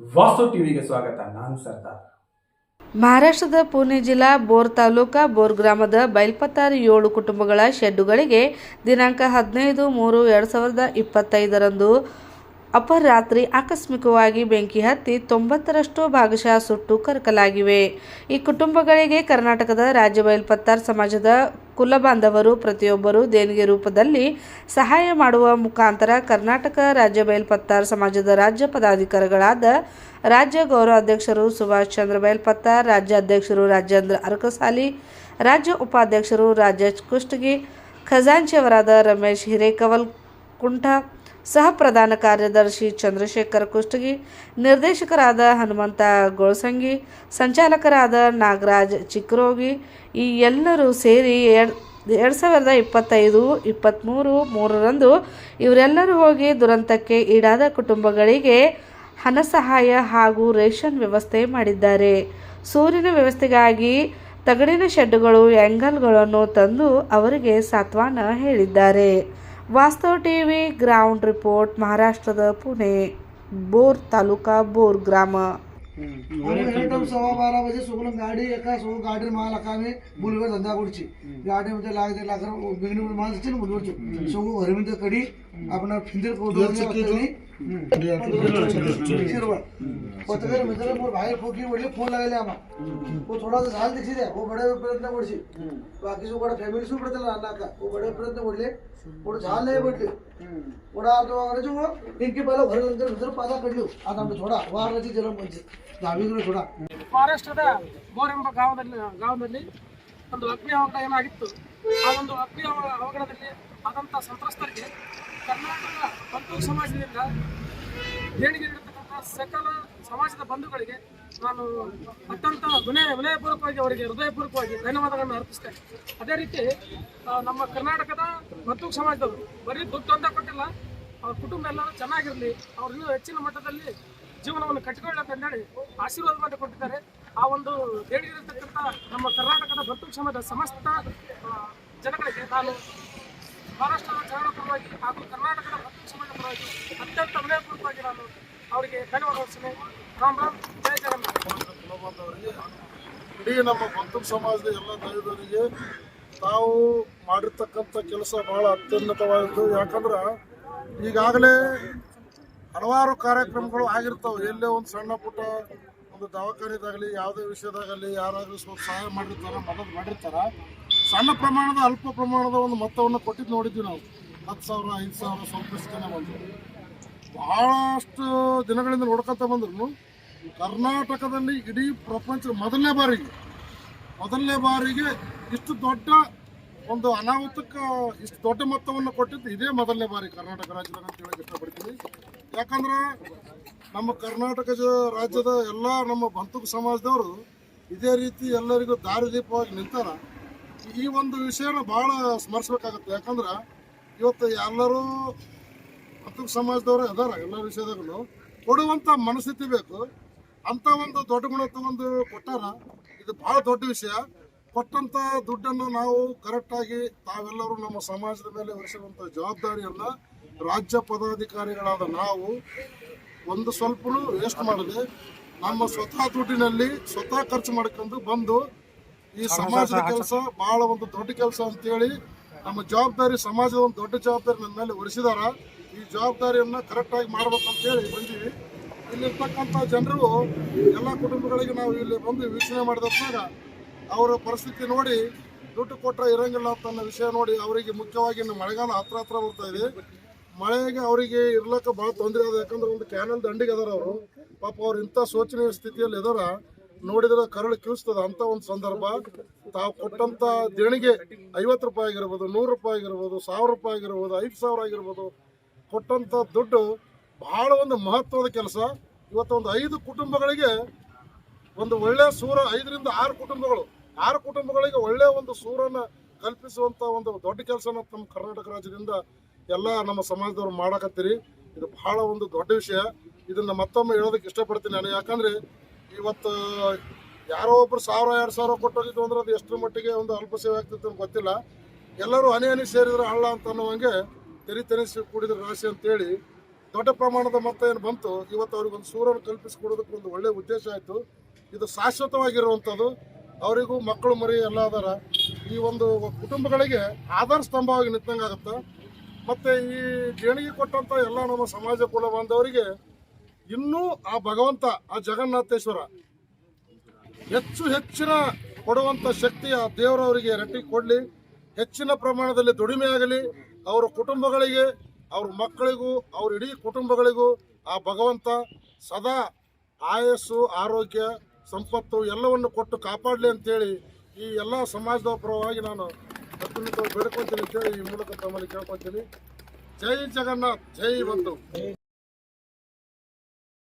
ವಾಸ್ತು ಟಿವಿಗೆ ಸ್ವಾಗತ. ನಾನು ಸರ್ದಾರ್. ಮಹಾರಾಷ್ಟ್ರದ ಪುಣೆ ಜಿಲ್ಲಾ ಬೋರ್ ತಾಲೂಕಾ ಬೋರ್ ಗ್ರಾಮದ ಬೈಲ್ಪತ್ತಾರು ಏಳು ಕುಟುಂಬಗಳ ಶೆಡ್ಡುಗಳಿಗೆ ದಿನಾಂಕ ಹದಿನೈದು ಮೂರು ಎರಡು ಸಾವಿರದ ಇಪ್ಪತ್ತೈದರಂದು ಅಪರಾತ್ರಿ ಆಕಸ್ಮಿಕವಾಗಿ ಬೆಂಕಿ ಹತ್ತಿ ತೊಂಬತ್ತರಷ್ಟು ಭಾಗಶಃ ಸುಟ್ಟು ಕರಕಲಾಗಿವೆ. ಈ ಕುಟುಂಬಗಳಿಗೆ ಕರ್ನಾಟಕದ ರಾಜ್ಯ ಬೈಲ್ಪತ್ತಾರ್ ಸಮಾಜದ ಕುಲಬಾಂಧವರು ಪ್ರತಿಯೊಬ್ಬರು ದೇಣಿಗೆ ರೂಪದಲ್ಲಿ ಸಹಾಯ ಮಾಡುವ ಮುಖಾಂತರ ಕರ್ನಾಟಕ ರಾಜ್ಯ ಬಯಲ್ಪತ್ತಾರ್ ಸಮಾಜದ ರಾಜ್ಯ ಪದಾಧಿಕಾರಿಗಳಾದ ರಾಜ್ಯ ಗೌರವಾಧ್ಯಕ್ಷರು ಸುಭಾಷ್ ಚಂದ್ರ ಬಯಲ್ಪತ್ತಾರ್, ರಾಜ್ಯ ಅಧ್ಯಕ್ಷರು ರಾಜೇಂದ್ರ ಅರಕಸಾಲಿ, ರಾಜ್ಯ ಉಪಾಧ್ಯಕ್ಷರು ರಾಜೇಶ್ ಕುಷ್ಟಗಿ, ಖಜಾಂಚಿಯವರಾದ ರಮೇಶ್ ಹಿರೇಕವಲ್ ಕುಂಠ ಸಹ ಪ್ರಧಾನ ಕಾರ್ಯದರ್ಶಿ ಚಂದ್ರಶೇಖರ್ ಕುಷ್ಟಗಿ, ನಿರ್ದೇಶಕರಾದ ಹನುಮಂತ ಗೋಳ್ಸಂಗಿ, ಸಂಚಾಲಕರಾದ ನಾಗರಾಜ್ ಚಿಕ್ಕರೋಗಿ ಈ ಎಲ್ಲರೂ ಸೇರಿ ಎರಡು ಸಾವಿರದ ಇಪ್ಪತ್ತೈದು ಇಪ್ಪತ್ತ್ಮೂರು ಮೂರರಂದು ಇವರೆಲ್ಲರೂ ಹೋಗಿ ದುರಂತಕ್ಕೆ ಈಡಾದ ಕುಟುಂಬಗಳಿಗೆ ಹಣ ಸಹಾಯ ಹಾಗೂ ರೇಷನ್ ವ್ಯವಸ್ಥೆ ಮಾಡಿದ್ದಾರೆ. ಸೂರ್ಯನ ವ್ಯವಸ್ಥೆಗಾಗಿ ತಗಡಿನ ಶೆಡ್ಡುಗಳು ಆ್ಯಂಗಲ್ಗಳನ್ನು ತಂದು ಅವರಿಗೆ ಸಾತ್ವಾನ ಹೇಳಿದ್ದಾರೆ. ವಾಸ್ತವ್ ಟಿವಿ ಗ್ರೌಂಡ್ ರಿಪೋರ್ಟ್ ಮಹಾರಾಷ್ಟ್ರದ ಪುಣೆ ಬೋರ್ तालुका बोर ग्राम आम्ही एकदम सव्वा बारा वाजे सोबत गाडी एका सोबत गाडी माल आका आम्ही मुलगा धंदा करची गाडी म्हणजे लाग दे लाकर बिगणी माल दिसते ना मुलगा सोबत घरी म्हणजे कडी आपण फिंदर पत्रकार मित्र मोर बाहेर फोकी वडले फोन लागले आम्हा वो थोड़ा सा झाल दिखी द्या वो बडे प्रयत्न करशी बाकी सो बडा फॅमिली सो पडते ना का वो बडे प्रयत्न पडले पुढे झाल नाही पडले पुढे अर्ध वागण्याचे वो इनके पहिला घर नंतर मित्र पादा कडलो आता आमचं थोडा वारणाची जलम म्हणजे दहावी किलो थोडा ಮಹಾರಾಷ್ಟ್ರದ ಬೋರ್ ಎಂಬ ಗ್ರಾಮದಲ್ಲಿ ಗ್ರಾಮದಲ್ಲಿ ಒಂದು ಅಗ್ನಿ ಅವಘಡ ಏನಾಗಿತ್ತು ಆ ಒಂದು ಅಗ್ನಿ ಅವ- ಅವಘಡದಲ್ಲಿ ಆದಂಥ ಸಂತ್ರಸ್ತರಿಗೆ ಕರ್ನಾಟಕ ಬಂಧು ಸಮಾಜದಿಂದ ದೇಣಿಗೆ ನೀಡತಕ್ಕಂತಹ ಸಕಲ ಸಮಾಜದ ಬಂಧುಗಳಿಗೆ ನಾನು ಅತ್ಯಂತ ವಿನಯ ವಿನಯಪೂರ್ವಕವಾಗಿ ಅವರಿಗೆ ಹೃದಯಪೂರ್ವಕವಾಗಿ ಧನ್ಯವಾದಗಳನ್ನು ಅರ್ಪಿಸ್ತೇನೆ. ಅದೇ ರೀತಿ ನಮ್ಮ ಕರ್ನಾಟಕದ ಬಂಧು ಸಮಾಜದವರು, ಬರೀ ದುಡ್ಡು ಅಂತ ಕೊಟ್ಟಿಲ್ಲ, ಅವ್ರ ಕುಟುಂಬ ಎಲ್ಲರೂ ಚೆನ್ನಾಗಿರಲಿ, ಅವ್ರು ಇನ್ನೂ ಹೆಚ್ಚಿನ ಮಟ್ಟದಲ್ಲಿ ಜೀವನವನ್ನು ಕಟ್ಟಿಕೊಳ್ಳಬೇಕಂತೇಳಿ ಆಶೀರ್ವಾದ ಮಾಡಿ ಕೊಟ್ಟಿದ್ದಾರೆ. ಆ ಒಂದು ದೇಣಿಗೆ ಇರತಕ್ಕಂಥ ನಮ್ಮ ಕರ್ನಾಟಕದ ಬಂಧು ಸಮಾಜದ ಸಮಸ್ತ ಜನಗಳಿಗೆ ನಾನು ಮಹಾರಾಷ್ಟ್ರದ ಜನರ ಪರವಾಗಿ ಹಾಗೂ ಕರ್ನಾಟಕದ ಭಕ್ತ ಪರವಾಗಿ ಅತ್ಯಂತ ವಿನಯಪೂರ್ವಕವಾಗಿ ನಾನು ಅವರಿಗೆ ರಾಮ್ ರಾಮ್ ಜಯ ಇಡೀ ನಮ್ಮ ಬಂಧು ಸಮಾಜದ ಎಲ್ಲ ದೈವರಿಗೆ ತಾವು ಮಾಡಿರ್ತಕ್ಕಂಥ ಕೆಲಸ ಬಹಳ ಅತ್ಯುನ್ನತವಾದದ್ದು. ಯಾಕಂದ್ರೆ ಈಗಾಗಲೇ ಹಲವಾರು ಕಾರ್ಯಕ್ರಮಗಳು ಆಗಿರ್ತಾವೆ. ಎಲ್ಲೇ ಒಂದು ಸಣ್ಣ ಪುಟ್ಟ ಒಂದು ದವಾಖಾನೆದಾಗಲಿ, ಯಾವುದೇ ವಿಷಯದಾಗಲಿ, ಯಾರಾದರೂ ಸ್ವಲ್ಪ ಸಹಾಯ ಮಾಡಿರ್ತಾರೆ, ಮದದು ಮಾಡಿರ್ತಾರೆ. ಸಣ್ಣ ಪ್ರಮಾಣದ, ಅಲ್ಪ ಪ್ರಮಾಣದ ಒಂದು ಮೊತ್ತವನ್ನು ಕೊಟ್ಟಿದ್ದು ನೋಡಿದ್ವಿ ನಾವು. ಹತ್ತು ಸಾವಿರ, ಐದು ಸಾವಿರ, ಸ್ವಲ್ಪ ಜನ ಬಂದರು ಬಹಳಷ್ಟು ದಿನಗಳಿಂದ ನೋಡ್ಕೊತ ಬಂದ್ರು. ಕರ್ನಾಟಕದಲ್ಲಿ ಇಡೀ ಪ್ರಪಂಚ ಮೊದಲನೇ ಬಾರಿಗೆ ಮೊದಲನೇ ಬಾರಿಗೆ ಇಷ್ಟು ದೊಡ್ಡ ಒಂದು ಅನಾಹುತಕ್ಕೆ, ಇಷ್ಟು ದೊಡ್ಡ ಮೊತ್ತವನ್ನು ಕೊಟ್ಟಿದ್ದು ಇದೇ ಮೊದಲನೇ ಬಾರಿ ಕರ್ನಾಟಕ ರಾಜ್ಯದಾಗ ಅಂತ ಹೇಳಕ್ಕೆ ಇಷ್ಟಪಡ್ತೀನಿ. ಯಾಕಂದ್ರೆ ನಮ್ಮ ಕರ್ನಾಟಕ ರಾಜ್ಯದ ಎಲ್ಲ ನಮ್ಮ ಬಂತುಕ ಸಮಾಜದವರು ಇದೇ ರೀತಿ ಎಲ್ಲರಿಗೂ ದಾರಿದೀಪವಾಗಿ ನಿಂತಾರ. ಈ ಒಂದು ವಿಷಯನ ಭಾಳ ಸ್ಮರಿಸ್ಬೇಕಾಗತ್ತೆ. ಯಾಕಂದ್ರೆ ಇವತ್ತು ಎಲ್ಲರೂ ಮತ್ತು ಸಮಾಜದವರು ಅದಾರ ಎಲ್ಲ ವಿಷಯದಾಗಲು ಕೊಡುವಂಥ ಮನಸ್ಥಿತಿ ಬೇಕು. ಅಂತ ಒಂದು ದೊಡ್ಡ ಗುಣ ತಗೊಂಡು ಕೊಟ್ಟಾರ. ಇದು ಬಹಳ ದೊಡ್ಡ ವಿಷಯ. ಕೊಟ್ಟಂತ ದುಡ್ಡನ್ನು ನಾವು ಕರೆಕ್ಟಾಗಿ ತಾವೆಲ್ಲರೂ ನಮ್ಮ ಸಮಾಜದ ಮೇಲೆ ಹೊರಿಸುವಂಥ ಜವಾಬ್ದಾರಿಯನ್ನು ರಾಜ್ಯ ಪದಾಧಿಕಾರಿಗಳಾದ ನಾವು ಒಂದು ಸ್ವಲ್ಪನೂ ವೇಸ್ಟ್ ಮಾಡದೆ ನಮ್ಮ ಸ್ವತಃ ದುಡ್ಡಿನಲ್ಲಿ ಸ್ವತಃ ಖರ್ಚು ಮಾಡ್ಕೊಂಡು ಬಂದು ಈ ಸಮಾಜದ ಕೆಲಸ ಬಹಳ ಒಂದು ದೊಡ್ಡ ಕೆಲಸ ಅಂತೇಳಿ ನಮ್ಮ ಜವಾಬ್ದಾರಿ ಸಮಾಜದ ಒಂದು ದೊಡ್ಡ ಜವಾಬ್ದಾರಿ ನನ್ನ ಮೇಲೆ ಹೊರಿಸಿದಾರ ಈ ಜವಾಬ್ದಾರಿಯನ್ನ ಕರೆಕ್ಟಾಗಿ ಮಾಡ್ಬೇಕಂತೇಳಿ ಬಂದೀವಿ. ಇಲ್ಲಿರ್ತಕ್ಕಂಥ ಜನರು ಎಲ್ಲ ಕುಟುಂಬಗಳಿಗೆ ನಾವು ಇಲ್ಲಿ ಬಂದು ವೀಕ್ಷಣೆ ಮಾಡಿದಾಗ ಅವರ ಪರಿಸ್ಥಿತಿ ನೋಡಿ ದುಡ್ಡು ಕೊಟ್ಟರೆ ಇರಂಗಿಲ್ಲ ಅಂತ ಅನ್ನೋ ವಿಷಯ ನೋಡಿ ಅವರಿಗೆ ಮುಖ್ಯವಾಗಿ ಇನ್ನು ಮಳೆಗಾಲ ಹತ್ರ ಹತ್ರ ಬರ್ತಾ ಇದೆ. ಮಳೆಗೆ ಅವರಿಗೆ ಇರ್ಲಕ್ಕ ಭಾಳ ತೊಂದರೆ ಅದ ಯಾಕಂದ್ರೆ ಒಂದು ಕ್ಯಾನಲ್ ದಂಡಿಗೆ ಅದಾರ ಅವರು. ಪಾಪ ಅವ್ರು ಇಂಥ ಶೋಚನೀಯ ಸ್ಥಿತಿಯಲ್ಲಿ ಇದಾರ. ನೋಡಿದ್ರೆ ಕರುಳು ಕಿವಿಸ್ತದ ಅಂತ ಒಂದು ಸಂದರ್ಭ. ತಾವು ಕೊಟ್ಟಂತ ದೇಣಿಗೆ ಐವತ್ತು ರೂಪಾಯಿ ಆಗಿರ್ಬೋದು, ನೂರು ರೂಪಾಯಿ ಆಗಿರ್ಬೋದು, ಸಾವಿರ ರೂಪಾಯಿ ಆಗಿರ್ಬೋದು, ಐದು ಸಾವಿರ ಆಗಿರ್ಬೋದು, ಕೊಟ್ಟಂತ ದುಡ್ಡು ಬಹಳ ಒಂದು ಮಹತ್ವದ ಕೆಲಸ. ಇವತ್ತು ಒಂದು ಐದು ಕುಟುಂಬಗಳಿಗೆ ಒಂದು ಒಳ್ಳೆ ಸೂರ, ಐದರಿಂದ ಆರು ಕುಟುಂಬಗಳು, ಆರು ಕುಟುಂಬಗಳಿಗೆ ಒಳ್ಳೆ ಒಂದು ಸೂರನ್ನ ಕಲ್ಪಿಸುವಂತ ಒಂದು ದೊಡ್ಡ ಕೆಲಸನ ನಮ್ಮ ಕರ್ನಾಟಕ ರಾಜ್ಯದಿಂದ ಎಲ್ಲ ನಮ್ಮ ಸಮಾಜದವ್ರು ಮಾಡಕತ್ತೀರಿ. ಇದು ಬಹಳ ಒಂದು ದೊಡ್ಡ ವಿಷಯ. ಇದನ್ನ ಮತ್ತೊಮ್ಮೆ ಹೇಳೋದಕ್ಕೆ ಇಷ್ಟಪಡ್ತೀನಿ ನಾನು. ಯಾಕಂದ್ರೆ ಇವತ್ತು ಯಾರೋ ಒಬ್ರು ಸಾವಿರ, ಎರಡು ಸಾವಿರ ಕೊಟ್ಟೋಗಿದ್ದು ಅಂದ್ರೆ ಅದು ಎಷ್ಟರ ಮಟ್ಟಿಗೆ ಒಂದು ಅಲ್ಪ ಸೇವೆ ಆಗ್ತಿತ್ತು ಅಂತ ಗೊತ್ತಿಲ್ಲ. ಎಲ್ಲರೂ ಹನಿ ಹನಿ ಸೇರಿದ್ರೆ ಹಳ್ಳ ಅಂತ ಅನ್ನುವಂಗೆ ತೆರಿ ತೆನಿಸಿ ಕೂಡಿದ್ರೆ ರಾಶಿ ಅಂತೇಳಿ ದೊಡ್ಡ ಪ್ರಮಾಣದ ಮೊತ್ತ ಏನು ಬಂತು, ಇವತ್ತು ಅವ್ರಿಗೊಂದು ಸೂರನ್ನು ಕಲ್ಪಿಸಿಕೊಡೋದಕ್ಕೆ ಒಂದು ಒಳ್ಳೆಯ ಉದ್ದೇಶ ಆಯಿತು. ಇದು ಶಾಶ್ವತವಾಗಿರುವಂಥದ್ದು. ಅವರಿಗೂ ಮಕ್ಕಳು ಮರಿ ಎಲ್ಲ ಅದರ. ಈ ಒಂದು ಕುಟುಂಬಗಳಿಗೆ ಆಧಾರ ಸ್ತಂಭವಾಗಿ ನಿಂತಂಗಾಗುತ್ತೆ ಮತ್ತು ಈ ದೇಣಿಗೆ ಕೊಟ್ಟಂಥ ಎಲ್ಲ ನಮ್ಮ ಸಮಾಜ ಕುಲ ಬಾಂಧವರಿಗೆ ಇನ್ನೂ ಆ ಭಗವಂತ, ಆ ಜಗನ್ನಾಥೇಶ್ವರ ಹೆಚ್ಚು ಹೆಚ್ಚಿನ ಕೊಡುವಂಥ ಶಕ್ತಿ ಆ ದೇವರವರಿಗೆ ರೆಟ್ಟಿ ಕೊಡಲಿ, ಹೆಚ್ಚಿನ ಪ್ರಮಾಣದಲ್ಲಿ ದುಡಿಮೆ ಆಗಲಿ, ಅವರ ಕುಟುಂಬಗಳಿಗೆ, ಅವ್ರ ಮಕ್ಕಳಿಗೂ, ಅವ್ರ ಇಡೀ ಕುಟುಂಬಗಳಿಗೂ ಆ ಭಗವಂತ ಸದಾ ಆಯಸ್ಸು, ಆರೋಗ್ಯ, ಸಂಪತ್ತು ಎಲ್ಲವನ್ನು ಕೊಟ್ಟು ಕಾಪಾಡಲಿ ಅಂತೇಳಿ ಈ ಎಲ್ಲ ಸಮಾಜದ ಪರವಾಗಿ ನಾನು ಕಟ್ಟುನಿಟ್ಟು ಬೇಡ್ಕೊತೀನಿ ಅಂತೇಳಿ ಈ ಮೂಲಕ ತಮ್ಮಲ್ಲಿ ಕೇಳ್ಕೊತೀನಿ ಜೈ ಜಗನ್ನಾಥ್, ಜೈ ಬಂಧು